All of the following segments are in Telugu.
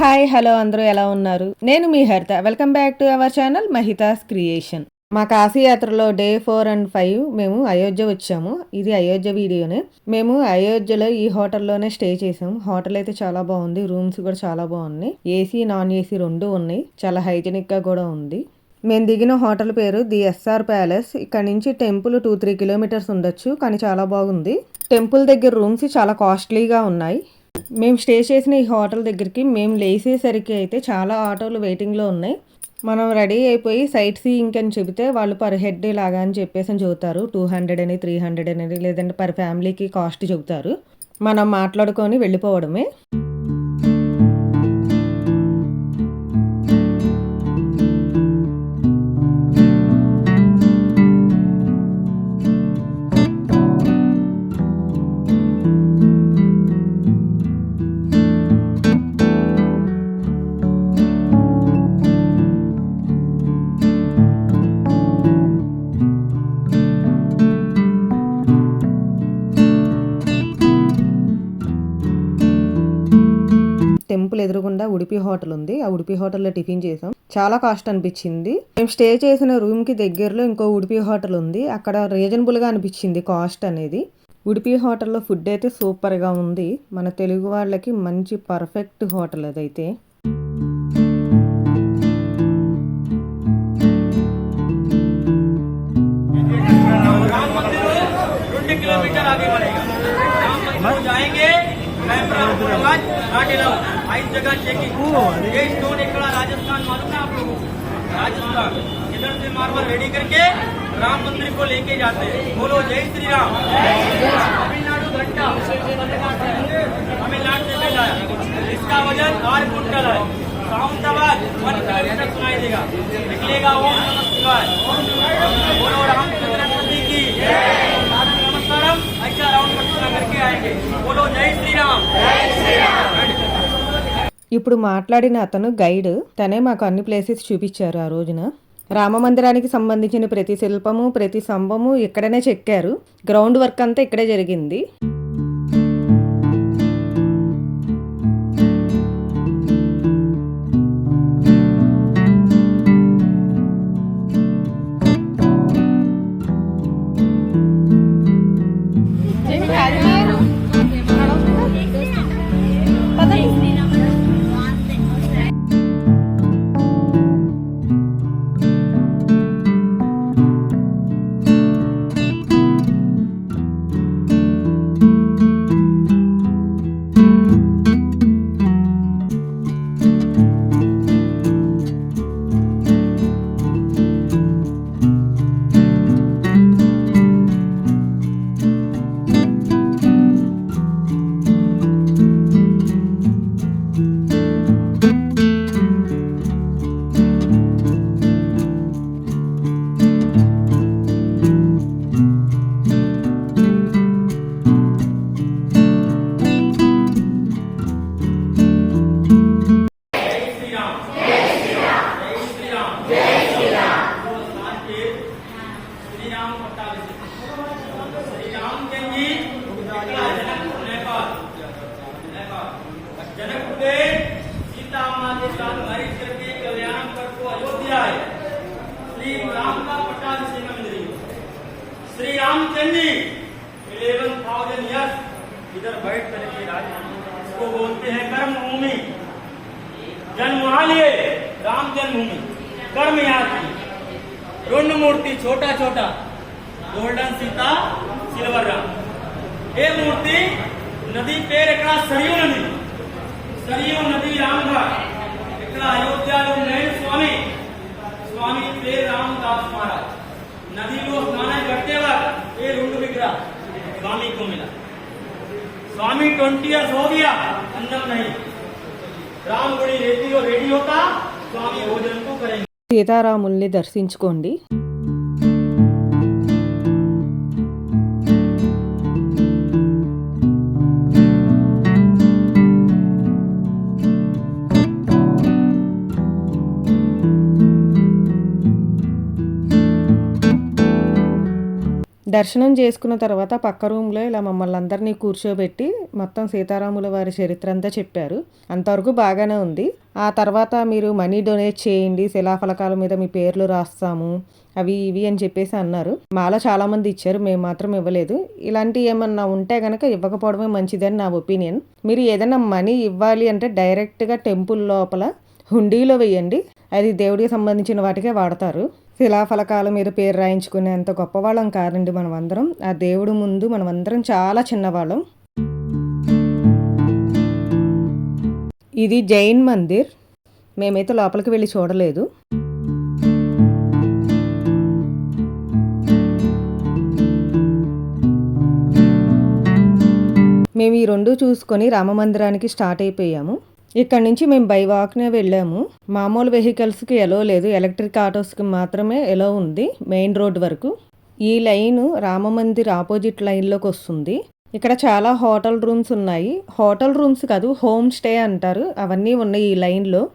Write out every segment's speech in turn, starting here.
హాయ్ హలో అందరూ ఎలా ఉన్నారు? నేను మీ Haritha. Welcome back to our channel Mahitha's creation. మా కాశీయాత్రలో డే ఫోర్ అండ్ ఫైవ్ మేము అయోధ్య వచ్చాము. ఇది అయోధ్య వీడియోనే. మేము అయోధ్యలో ఈ హోటల్లోనే స్టే చేసాము హోటల్ అయితే చాలా బాగుంది. రూమ్స్ కూడా చాలా బాగున్నాయి. ఏసీ నాన్ ఏసీ రెండు ఉన్నాయి. చాలా హైజెనిక్గా కూడా ఉంది. మేము దిగిన హోటల్ పేరు ది ఎస్ఆర్ ప్యాలెస్. ఇక్కడ నుంచి టెంపుల్ టూ త్రీ కిలోమీటర్స్ ఉండొచ్చు కానీ చాలా బాగుంది. టెంపుల్ దగ్గర రూమ్స్ చాలా కాస్ట్లీగా ఉన్నాయి. మేము స్టే చేసిన ఈ హోటల్ దగ్గరికి మేము లేసేసరికి అయితే చాలా ఆటోలు వెయిటింగ్లో ఉన్నాయి. మనం రెడీ అయిపోయి సైట్ సీయింగ్ అని చెబితే వాళ్ళు పర్ హెడ్ లాగా అని చెప్పేసి అని చెబుతారు. టూ హండ్రెడ్ అని త్రీ హండ్రెడ్ అని లేదంటే పర్ ఫ్యామిలీకి కాస్ట్ చెబుతారు. మనం మాట్లాడుకొని వెళ్ళిపోవడమే. టెంపుల్ ఎదురుగుండా ఉడిపి హోటల్ ఉంది. ఆ ఉడిపి హోటల్లో టిఫిన్ చేసాం. చాలా కాస్ట్ అనిపించింది. మేము స్టే చేసిన రూమ్కి దగ్గరలో ఇంకో ఉడిపి హోటల్ ఉంది. అక్కడ రీజనబుల్గా అనిపించింది కాస్ట్ అనేది. ఉడిపి హోటల్లో ఫుడ్ అయితే సూపర్గా ఉంది. మన తెలుగు వాళ్ళకి మంచి పర్ఫెక్ట్ హోటల్ అదైతే. కిలోమీటర్ कैमरा घाटे लाओ आई जगह चेकिंग ये राजस्थान मालूम है आप लोगों राजस्थान इधर से मार्बल रेडी करके राम को लेके जाते बोलो जय श्री राम तमिलनाडु घंटा तमिलनाडु से इसका वज़न आठ कुंटल है किलोमीटर सुनाई देगा निकलेगा ओम बोलो रामचंद्र मूर्ति की ఇప్పుడు మాట్లాడిన అతను గైడ్. తనే మాకు అన్ని ప్లేసెస్ చూపించారు ఆ రోజున. రామ మందిరానికి సంబంధించిన ప్రతి శిల్పము ప్రతి స్తంభము ఇక్కడనే చెక్కారు. గ్రౌండ్ వర్క్ అంతా ఇక్కడే జరిగింది. इधर बैठ कर के राज इसको बोलते हैं, कर्मभूमि। जन्म आलिए राम जन्मभूमि। कर्म यहाँ की। मूर्ति छोटा छोटा। Golden Sita, silver, Ram. ये मूर्ति, नदी पेर एक सरयू नदी। सरयू नदी, रामघाट। एक अयोध्या नयन स्वामी। स्वामी राम रामदास महाराज। नदी को स्नान करते वक्त ये रुण विग्रह स्वामी को मिला। स्वामी ट्वेंटी ईयर्स हो गया अंदर नहीं राम गुड़ी रेडी हो रेडी होता स्वामी भोजन को करेंगे సీతారాముల్ని దర్శించుకోండి దర్శనం చేసుకున్న తర్వాత పక్క రూమ్లో ఇలా మమ్మల్ని అందరినీ కూర్చోబెట్టి మొత్తం సీతారాముల వారి చరిత్ర అంతా చెప్పారు. అంతవరకు బాగానే ఉంది. ఆ తర్వాత మీరు మనీ డొనేట్ చేయండి శిలాఫలకాల మీద మీ పేర్లు రాస్తాము అవి ఇవి అని చెప్పేసి అన్నారు. మాలో చాలామంది ఇచ్చారు మేము మాత్రం ఇవ్వలేదు. ఇలాంటి ఏమన్నా ఉంటే కనుక ఇవ్వకపోవడమే మంచిదని నా ఒపీనియన్. మీరు ఏదైనా మనీ ఇవ్వాలి అంటే డైరెక్ట్గా టెంపుల్ లోపల హుండీలో వేయండి. అది దేవుడికి సంబంధించిన వాటికే వాడతారు. శిలాఫలకాల మీద పేరు రాయించుకునే అంత గొప్పవాళ్ళం కాదండి మనం అందరం ఆ దేవుడు ముందు మనం అందరం చాలా చిన్నవాళ్ళం. ఇది జైన్ మందిర్. మేమైతే లోపలికి వెళ్ళి చూడలేదు. మేము ఈ రెండు చూసుకొని రామ మందిరానికి స్టార్ట్ అయిపోయాము. ఇక్కడ నుంచి మేము బై వాక్నే వెళ్ళాము. మామూలు వెహికల్స్కి ఎలో లేదు. ఎలక్ట్రిక్ ఆటోస్కి మాత్రమే ఎలో ఉంది మెయిన్ రోడ్ వరకు. ఈ లైన్ రామమందిర్ ఆపోజిట్ లైన్లోకి వస్తుంది. ఇక్కడ చాలా హోటల్ రూమ్స్ ఉన్నాయి. హోటల్ రూమ్స్ కాదు హోమ్ స్టే అంటారు. అవన్నీ ఉన్నాయి ఈ లైన్లో.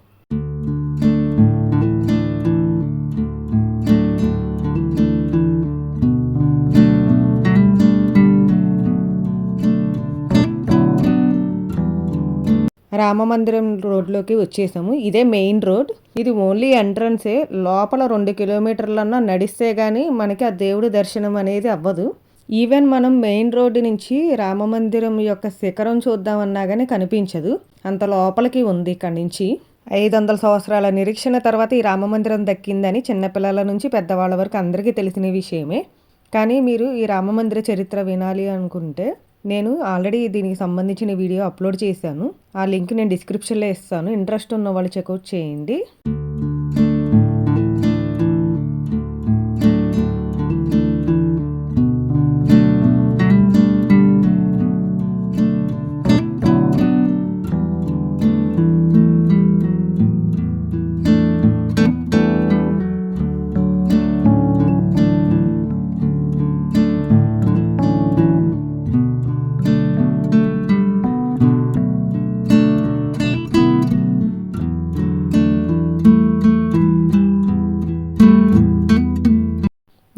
రామమందిరం రోడ్లోకి వచ్చేసాము. ఇదే మెయిన్ రోడ్. ఇది ఓన్లీ ఎంట్రన్సే. లోపల రెండు కిలోమీటర్లన్నా నడిస్తే కానీ మనకి ఆ దేవుడి దర్శనం అనేది అవ్వదు. ఈవెన్ మనం మెయిన్ రోడ్డు నుంచి రామమందిరం యొక్క శిఖరం చూద్దామన్నా కానీ కనిపించదు. అంత లోపలికి ఉంది ఇక్కడ నుంచి. ఐదు వందల సంవత్సరాల నిరీక్షణ తర్వాత ఈ రామమందిరం దక్కిందని చిన్నపిల్లల నుంచి పెద్దవాళ్ళ వరకు అందరికీ తెలిసిన విషయమే. కానీ మీరు ఈ రామమందిర చరిత్ర వినాలి అనుకుంటే నేను ఆల్రెడీ దీనికి సంబంధించిన వీడియో అప్లోడ్ చేశాను. ఆ లింక్ నేను డిస్క్రిప్షన్లో ఇస్తాను. ఇంట్రెస్ట్ ఉన్న వాళ్ళు చెక్అవుట్ చేయండి.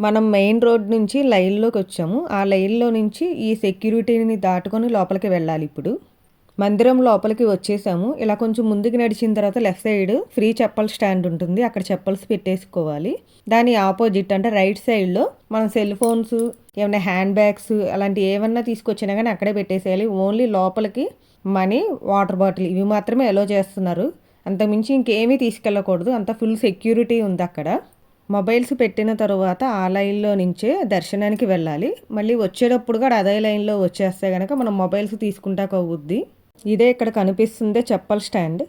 మనం మెయిన్ రోడ్ నుంచి లైన్లోకి వచ్చాము. ఆ లైన్లో నుంచి ఈ సెక్యూరిటీని దాటుకొని లోపలికి వెళ్ళాలి ఇప్పుడు. మందిరం లోపలికి వచ్చేసాము. ఇలా కొంచెం ముందుకు నడిచిన తర్వాత left side free chappal stand ఉంటుంది. అక్కడ చెప్పల్స్ పెట్టేసుకోవాలి. దాని ఆపోజిట్ అంటే రైట్ సైడ్లో మనం సెల్ ఫోన్స్ ఏమైనా హ్యాండ్ బ్యాగ్స్ అలాంటి ఏమన్నా తీసుకొచ్చినా కానీ అక్కడే పెట్టేసేయాలి. ఓన్లీ లోపలికి మనీ వాటర్ బాటిల్ ఇవి మాత్రమే అలో చేస్తున్నారు. అంతకుమించి ఇంకేమీ తీసుకెళ్ళకూడదు. అంత ఫుల్ సెక్యూరిటీ ఉంది అక్కడ. మొబైల్స్ పెట్టిన తర్వాత ఆ లైన్లో నుంచే దర్శనానికి వెళ్ళాలి. మళ్ళీ వచ్చేటప్పుడు కూడా అదే లైన్లో వచ్చేస్తే కనుక మనం మొబైల్స్ తీసుకుంటా అవుద్ది ఇదే ఇక్కడ కనిపిస్తుందే చెప్పల్ స్టాండ్.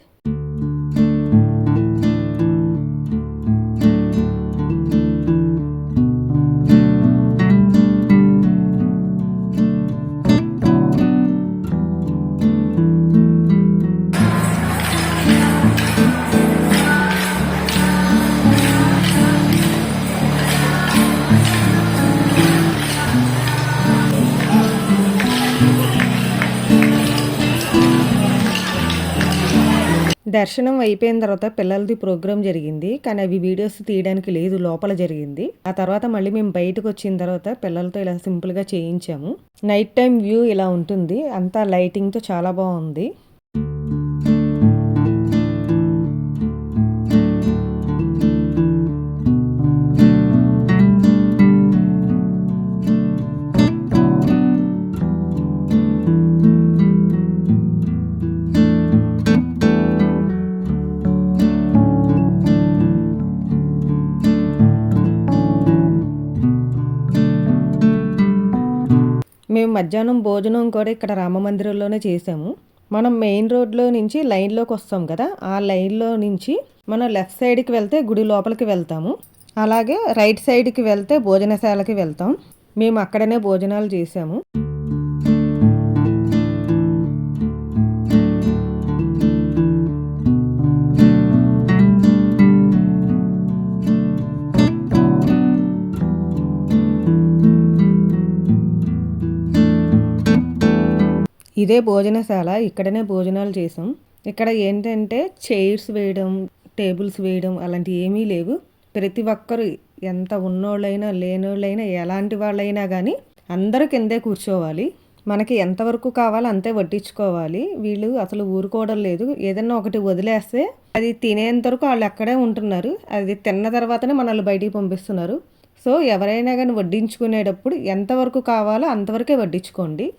దర్శనం అయిపోయిన తర్వాత పిల్లలది ప్రోగ్రామ్ జరిగింది. కానీ అవి వీడియోస్ తీయడానికి లేదు లోపల జరిగింది. ఆ తర్వాత మళ్ళీ మేము బయటకు వచ్చిన తర్వాత పిల్లలతో ఇలా సింపుల్గా చేయించాము. నైట్ టైం వ్యూ ఇలా ఉంటుంది. అంతా లైటింగ్తో చాలా బాగుంది. మధ్యాహ్నం భోజనం కూడా ఇక్కడ రామమందిరంలోనే చేసాము. మనం మెయిన్ రోడ్లో నుంచి లైన్లోకి వస్తాం కదా ఆ లైన్లో నుంచి మనం లెఫ్ట్ సైడ్కి వెళ్తే గుడి లోపలికి వెళ్తాము. అలాగే రైట్ సైడ్కి వెళ్తే భోజనశాలకి వెళ్తాం. మేము అక్కడనే భోజనాలు చేసాము. ఇదే భోజనశాల ఇక్కడనే భోజనాలు చేసాం. ఇక్కడ ఏంటంటే చైర్స్ వేయడం టేబుల్స్ వేయడం అలాంటివి ఏమీ లేవు. ప్రతి ఒక్కరు ఎంత ఉన్నోళ్ళైనా లేనోళ్ళైనా ఎలాంటి వాళ్ళైనా కానీ అందరూ కిందే కూర్చోవాలి. మనకి ఎంతవరకు కావాలో అంతే వడ్డించుకోవాలి. వీళ్ళు అసలు ఊరుకోవడం లేదు. ఏదన్నా ఒకటి వదిలేస్తే అది తినేంత వరకు వాళ్ళు అక్కడే ఉంటున్నారు. అది తిన్న తర్వాతనే మనల్ని బయటికి పంపిస్తున్నారు. సో ఎవరైనా కానీ వడ్డించుకునేటప్పుడు ఎంతవరకు కావాలో అంతవరకే వడ్డించుకోండి.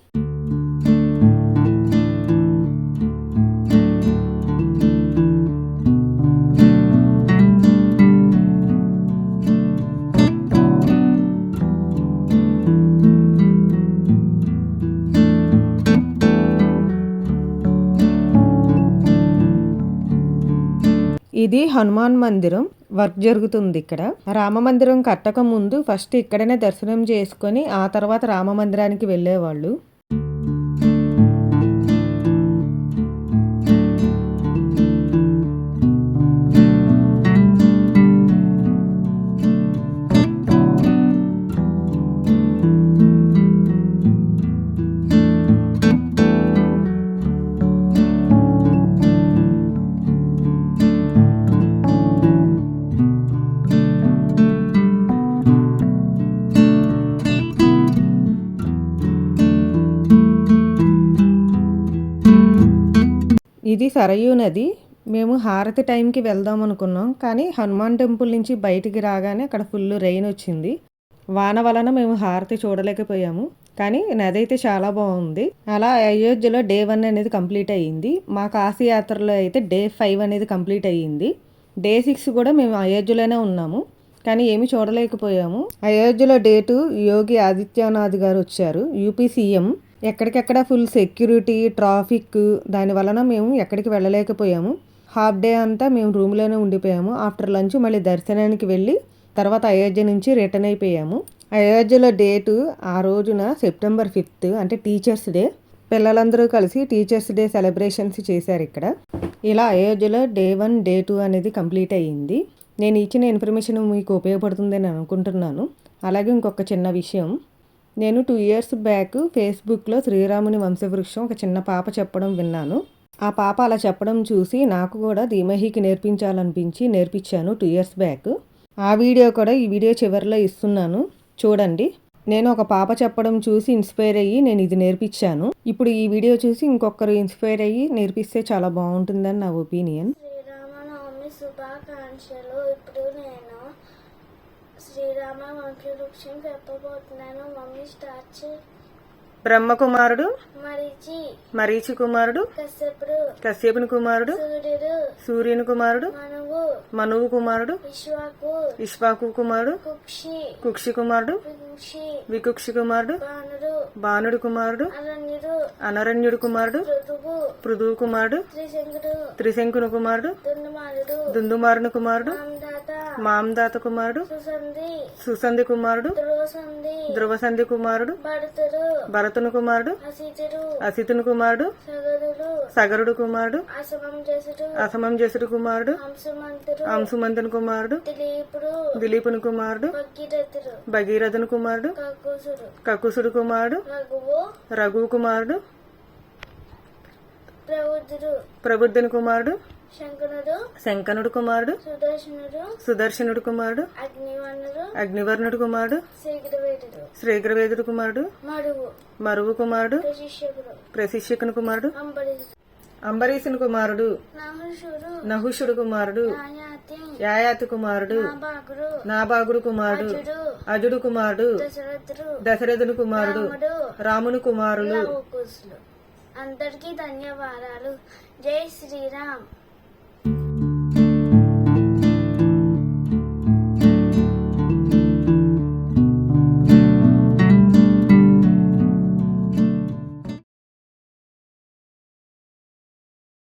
ఇది హనుమాన్ మందిరం. వర్క్ జరుగుతుంది ఇక్కడ. రామ మందిరం కట్టక ముందు ఫస్ట్ ఇక్కడనే దర్శనం చేసుకొని ఆ తర్వాత రామ మందిరానికి వెళ్ళేవాళ్ళు. ఇది సరయూ నది మేము హారతి టైంకి వెళ్దాం అనుకున్నాం. కానీ హనుమాన్ టెంపుల్ నుంచి బయటికి రాగానే అక్కడ ఫుల్ రెయిన్ వచ్చింది. వాన వలన మేము హారతి చూడలేకపోయాము. కానీ నది అయితే చాలా బాగుంది. అలా అయోధ్యలో డే వన్ అనేది కంప్లీట్ అయ్యింది. మా కాశీ యాత్రలో అయితే డే ఫైవ్ అనేది కంప్లీట్ అయ్యింది. డే సిక్స్ కూడా మేము అయోధ్యలోనే ఉన్నాము. కానీ ఏమి చూడలేకపోయాము. అయోధ్యలో డే టూ యోగి ఆదిత్యనాథ్ గారు వచ్చారు. UP CM. ఎక్కడికెక్కడ ఫుల్ సెక్యూరిటీ ట్రాఫిక్ దాని వలన మేము ఎక్కడికి వెళ్ళలేకపోయాము. హాఫ్ డే అంతా మేము రూమ్లోనే ఉండిపోయాము. ఆఫ్టర్ లంచ్ మళ్ళీ దర్శనానికి వెళ్ళి తర్వాత అయోధ్య నుంచి రిటర్న్ అయిపోయాము. అయోధ్యలో డేటు ఆ రోజున సెప్టెంబర్ ఫిఫ్త్ అంటే టీచర్స్ డే పిల్లలందరూ కలిసి టీచర్స్ డే సెలబ్రేషన్స్ చేశారు ఇక్కడ. ఇలా అయోధ్యలో డే వన్ డే టూ అనేది కంప్లీట్ అయ్యింది. నేను ఇచ్చిన ఇన్ఫర్మేషన్ మీకు ఉపయోగపడుతుందని అనుకుంటున్నాను. అలాగే ఇంకొక చిన్న విషయం. నేను టూ ఇయర్స్ బ్యాక్ ఫేస్బుక్లో శ్రీరాముని వంశవృక్షం ఒక చిన్న పాప చెప్పడం విన్నాను. ఆ పాప అలా చెప్పడం చూసి నాకు కూడా ధీమహికి నేర్పించాలనిపించి నేర్పించాను టూ ఇయర్స్ బ్యాక్ ఆ వీడియో కూడా ఈ వీడియో చివరిలో ఇస్తున్నాను. చూడండి. నేను ఒక పాప చెప్పడం చూసి ఇన్స్పైర్ అయ్యి నేను ఇది నేర్పించాను. ఇప్పుడు ఈ వీడియో చూసి ఇంకొకరు ఇన్స్పైర్ అయ్యి నేర్పిస్తే చాలా బాగుంటుందని నా ఒపీనియన్ శ్రీరామనవమి శుభాకాంక్షలు. ఇప్పుడు నేను శ్రీరామ వంశవృక్షం చెప్పబోతున్నాను. మమ్మీ స్టార్ట్ చేయి బ్రహ్మకుమారుడు మరిచి. మరీచి కుమారుడు కశ్యపుడు. కశ్యపుని కుమారుడు సూర్యుడు. సూర్యుని కుమారుడు మనువు. మనువు కుమారుడు విశ్వాకు. ఇష్వాకు కుమారుడు కుక్షి. కుక్షి కుమారుడు వికుక్షి. కుమారుడు బాణుడు కుమారుడు అనరణ్యుడు కుమారుడు పృథువు కుమారుడు త్రిశంకుని కుమారుడు దుందుమారుని కుమారుడు మాందాత మామదాత కుమారుడు సుసంధి కుమారుడు ధ్రువసంధి కుమారుడు భరతుని కుమారుడు అసితుని కుమారుడు సగరుడు కుమారుడు అసమంజసుడు అసమంజసుడు కుమారుడు అంశుమంతుని కుమారుడు దిలీపుని కుమారుడు భగీరథుని కుమారుడు కక్కుసుడు కకుసుడు కుమారుడు? రఘువు. కుమారుడు? ప్రబుద్ధుని కుమారుడు? శంకనుడు కుమారుడు? సుదర్శనుడు. సుదర్శనుడు కుమారుడు? అగ్నివర్ణుడు. అగ్నివర్ణుడు కుమారుడు? శ్రీగ్రవేదుడు కుమారుడు? మరువు. కుమారుడు? ప్రశిష్యకుని కుమారుడు? అంబరీషుని కుమారుడు. నహుషుడు. నహుషుడు కుమారుడు. యాయాతి. కుమారుడు. నాబాగుడు కుమారుడు. అజుడు. కుమారుడు. దశరథుడు. దశరథుని కుమారుడు. రాముని కుమారులు. లవకుశులు అందరికీ ధన్యవాదాలు. జై శ్రీరామ్.